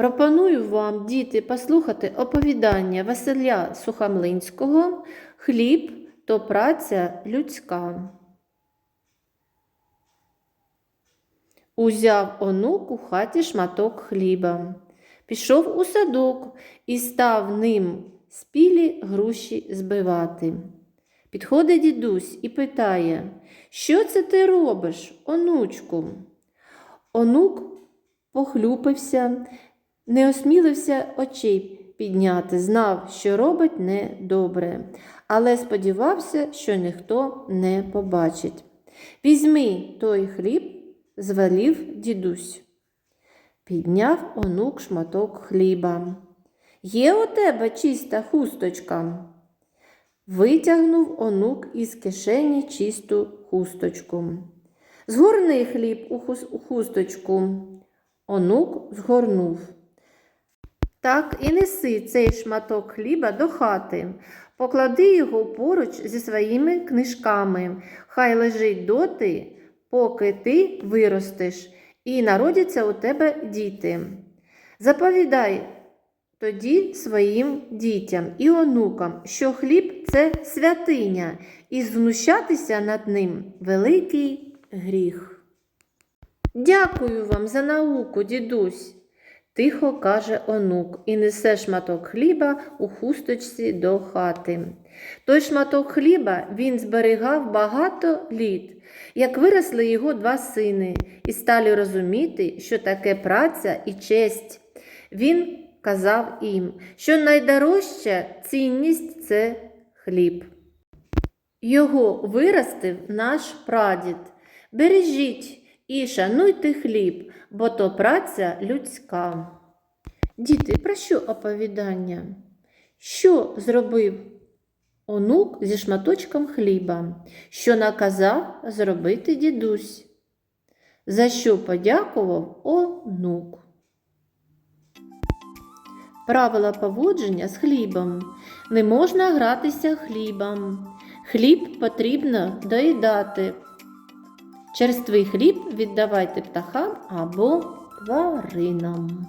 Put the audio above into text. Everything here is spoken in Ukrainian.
Пропоную вам, діти, послухати оповідання Василя Сухомлинського Хліб то праця людська. Узяв онук у хаті шматок хліба, пішов у садок і став ним спілі груші збивати. Підходить дідусь і питає, що це ти робиш, онучку? Онук похлюпився, не осмілився очей підняти, знав, що робить недобре, але сподівався, що ніхто не побачить. Візьми той хліб, звелів дідусь. Підняв онук шматок хліба. Є у тебе чиста хусточка? Витягнув онук із кишені чисту хусточку. Згорни хліб у, хусточку. Онук згорнув. Так і неси цей шматок хліба до хати. Поклади його поруч зі своїми книжками. Хай лежить доти, поки ти виростеш, і народяться у тебе діти. Заповідай тоді своїм дітям і онукам, що хліб це святиня, і знущатися над ним великий гріх. Дякую вам за науку, дідусь, тихо каже онук і несе шматок хліба у хусточці до хати. Той шматок хліба він зберігав багато літ, як виросли його два сини, і стали розуміти, що таке праця і честь. Він казав їм, що найдорожча цінність це хліб. Його виростив наш прадід. Бережіть і шануйте хліб, бо то праця людська. Діти, про що оповідання? Що зробив онук зі шматочком хліба? Що наказав зробити дідусь? За що подякував онук? Правила поводження з хлібом. Не можна гратися хлібом. Хліб потрібно доїдати. Черствий хліб віддавайте птахам або тваринам.